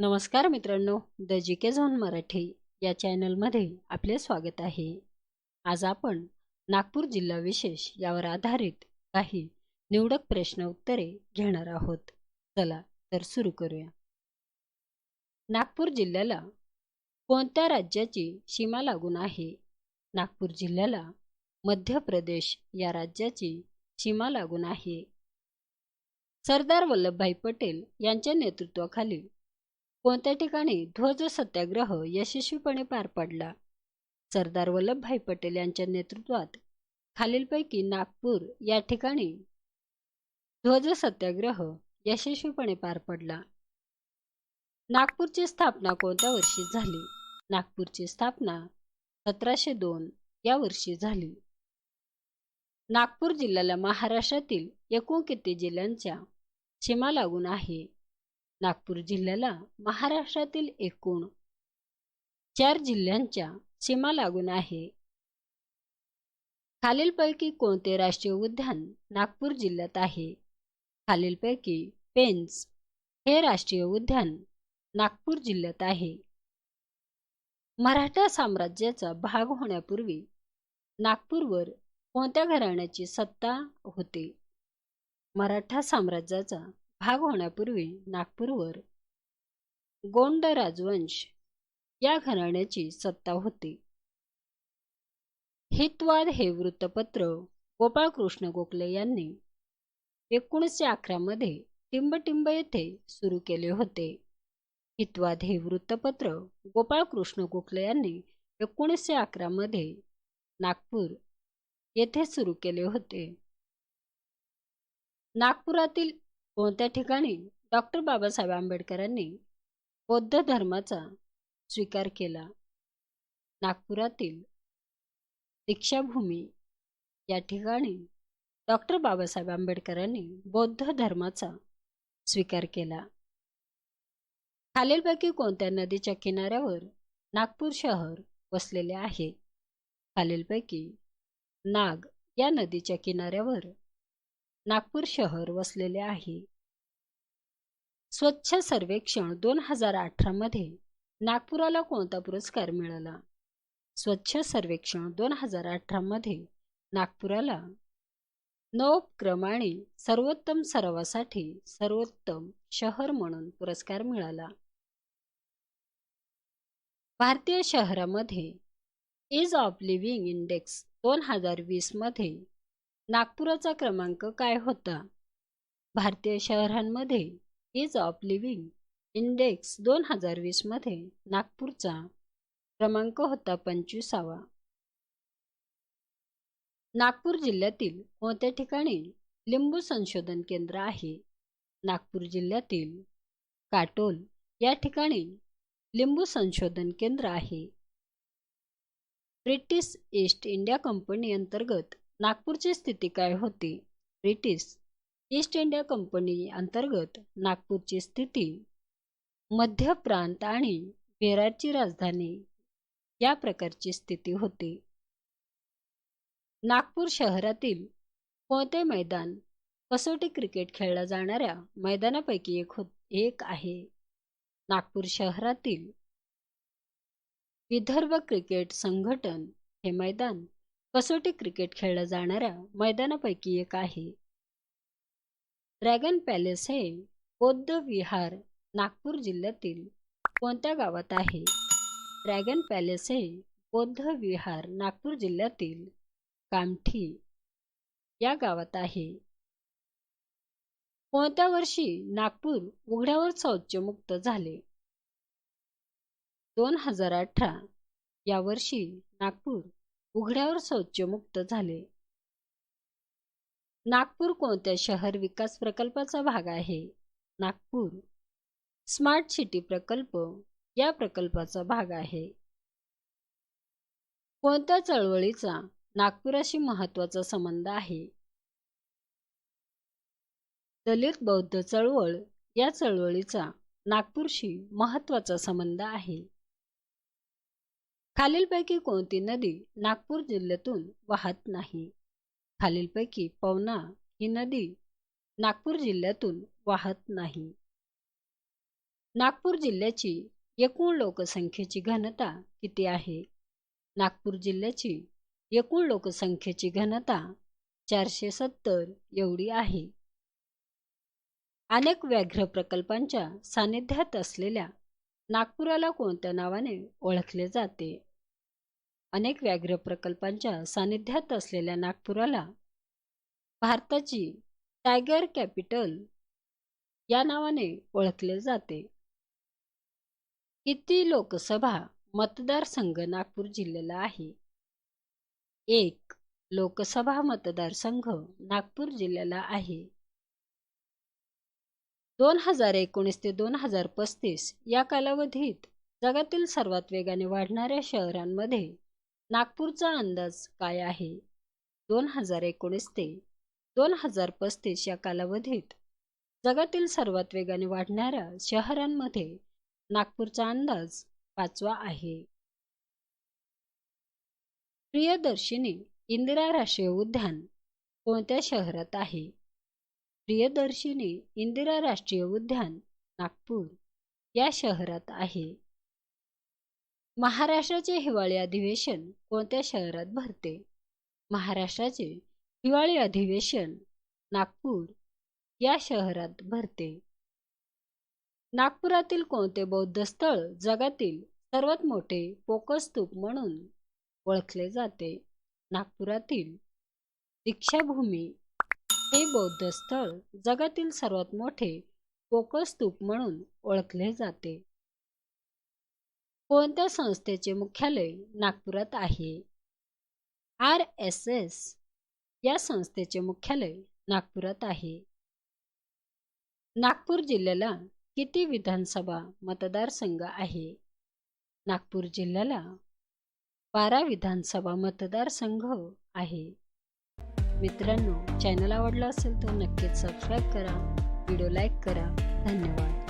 नमस्कार मित्रांनो the G K zone Marathi या चॅनलमध्ये आपले स्वागत आहे. आज आपण नागपूर जिल्हा विशेष यावर आधारित काही निवडक प्रश्न उत्तरे घेणार आहोत. चला तर सुरू करूया. नागपूर जिल्ह्याला कोणत्या राज्याची सीमा लागून आहे? नागपूर जिल्ह्याला मध्य प्रदेश या राज्याची सीमा लागून आहे. सरदार वल्लभभाई पटेल यांच्या नेतृत्वाखाली कोणत्या ठिकाणी ध्वज सत्याग्रह यशस्वीपणे पार पडला? सरदार वल्लभभाई पटेल यांच्या नेतृत्वात खालीलपैकी नागपूर या ठिकाणी ध्वज सत्याग्रह यशस्वीपणे पार पडला. नागपूरची स्थापना कोणत्या वर्षी झाली? नागपूरची स्थापना सतराशे दोन या वर्षी झाली. नागपूर जिल्ह्याला महाराष्ट्रातील एकूण किती जिल्ह्यांच्या सीमा लागून आहे. नागपूर जिल्ह्याला महाराष्ट्रातील एकूण चार जिल्ह्यांच्या सीमा लागून आहे. खालीलपैकी कोणते राष्ट्रीय उद्यान नागपूर जिल्ह्यात आहे? खालीलपैकी पेन्स हे राष्ट्रीय उद्यान नागपूर जिल्ह्यात आहे. मराठा साम्राज्याचा भाग होण्यापूर्वी नागपूरवर कोणत्या घराण्याची सत्ता होती? मराठा साम्राज्याचा भाग होण्यापूर्वी नागपूरवर गोंड राजवंश या घराण्याची सत्ता होती. हितवाद हे वृत्तपत्र गोपाळकृष्ण गोखले यांनी एकोणीसशे अकरामध्ये टिंबटिंब येथे सुरू केले होते. हितवाद हे वृत्तपत्र गोपाळकृष्ण गोखले यांनी एकोणीसशे अकरामध्ये नागपूर येथे सुरू केले होते. नागपुरातील कोणत्या ठिकाणी? डॉक्टर बाबासाहेब आंबेडकरांनी बौद्ध धर्माचा स्वीकार केला. नागपुरातील दीक्षाभूमी या ठिकाणी डॉक्टर बाबासाहेब आंबेडकरांनी बौद्ध धर्माचा स्वीकार केला. खालीलपैकी कोणत्या नदीच्या किनाऱ्यावर नागपूर शहर वसलेले आहे? खालीलपैकी नाग या नदीच्या किनाऱ्यावर नागपूर शहर वसलेले आहे. स्वच्छ सर्वेक्षण दोन हजार अठरामध्ये नागपुराला कोणता पुरस्कार मिळाला? स्वच्छ सर्वेक्षण दोन हजार अठरामध्ये नागपुराला नवोपक्रम आणि सर्वोत्तम सरावासाठी सर्वोत्तम शहर म्हणून पुरस्कार मिळाला. भारतीय शहरामध्ये इज ऑफ लिव्हिंग इंडेक्स दोन हजार वीसमध्ये नागपुराचा क्रमांक काय होता? भारतीय शहरांमध्ये इज ऑफ लिव्हिंग इंडेक्स दोन हजार वीसमध्ये नागपूरचा क्रमांक होता पंचवीसावा. नागपूर जिल्ह्यातील कोणत्या ठिकाणी लिंबू संशोधन केंद्र आहे? नागपूर जिल्ह्यातील काटोल या ठिकाणी लिंबू संशोधन केंद्र आहे. ब्रिटिश ईस्ट इंडिया कंपनी अंतर्गत नागपूरची स्थिती काय होती? ब्रिटिश ईस्ट इंडिया कंपनी अंतर्गत नागपूरची स्थिती मध्य प्रांत आणि विरारची राजधानी या प्रकारची स्थिती होती. नागपूर शहरातील कोणते मैदान कसोटी क्रिकेट खेळल्या जाणाऱ्या मैदानापैकी एक हो एक आहे. नागपूर शहरातील विदर्भ क्रिकेट संघटन हे मैदान कसोटी क्रिकेट खेळल्या जाणाऱ्या मैदानापैकी एक आहे. ड्रॅगन पॅलेस हे बौद्ध विहार नागपूर जिल्ह्यातील कोणत्या गावात आहे? ड्रॅगन पॅलेस हे बौद्ध विहार नागपूर जिल्ह्यातील कामठी या गावात आहे. कोणत्या वर्षी नागपूर उघड्यावर शौचमुक्त झाले? दोन हजार अठरा या वर्षी नागपूर उघड्यावर शौचमुक्त झाले. नागपूर कोणत्या शहर विकास प्रकल्पाचा भाग आहे? नागपूर. स्मार्ट सिटी प्रकल्प या प्रकल्पाचा भाग आहे. कोणत्या चळवळीचा नागपुराशी महत्त्वाचा संबंध आहे? दलित बौद्ध चळवळ या चळवळीचा नागपूरशी महत्त्वाचा संबंध आहे. खालीलपैकी कोणती नदी नागपूर जिल्ह्यातून वाहत नाही? खालीलपैकी पवना ही नदी नागपूर जिल्ह्यातून वाहत नाही. नागपूर जिल्ह्याची एकूण लोकसंख्येची घनता किती आहे? नागपूर जिल्ह्याची एकूण लोकसंख्येची घनता चारशे सत्तर एवढी आहे. अनेक व्याघ्र प्रकल्पांच्या सानिध्यात असलेल्या नागपुराला कोणत्या नावाने ओळखले जाते? अनेक व्याघ्र प्रकल्पांच्या सानिध्यात असलेल्या नागपुराला भारताची टायगर कॅपिटल या नावाने ओळखले जाते. किती लोकसभा मतदारसंघ नागपूर जिल्ह्याला आहे? एक लोकसभा मतदारसंघ नागपूर जिल्ह्याला आहे. दोन हजार एकोणीस ते दोन हजार पस्तीस या कालावधीत जगातील सर्वात वेगाने वाढणाऱ्या शहरांमध्ये नागपूरचा अंदाज काय आहे? दोन हजार एकोणीस ते दोन हजार पस्तीस या कालावधीत जगातील सर्वात वेगाने वाढणाऱ्या शहरांमध्ये नागपूरचा अंदाज पाचवा आहे. प्रियदर्शिनी इंदिरा राष्ट्रीय उद्यान कोणत्या शहरात आहे? प्रियदर्शिनी इंदिरा राष्ट्रीय उद्यान नागपूर या शहरात आहे. महाराष्ट्राचे हिवाळी अधिवेशन कोणत्या शहरात भरते? महाराष्ट्राचे हिवाळी अधिवेशन नागपूर या शहरात भरते. नागपुरातील कोणते बौद्ध स्थळ जगातील सर्वात मोठे पोकस्तूप म्हणून ओळखले जाते? नागपुरातील दीक्षाभूमी हे बौद्ध स्थळ जगातील सर्वात मोठे पोकस्तूप म्हणून ओळखले जाते. कोणत्या संस्थेचे मुख्यालय नागपुरात आहे? आर एस एस या संस्थेचे मुख्यालय नागपुरात आहे. नागपूर जिल्ह्याला किती विधानसभा मतदारसंघ आहे? नागपूर जिल्ह्याला बारा विधानसभा मतदारसंघ आहे. मित्रांनो चॅनल आवडला असेल तर नक्कीच सबस्क्राईब करा व्हिडिओ लाईक करा. धन्यवाद.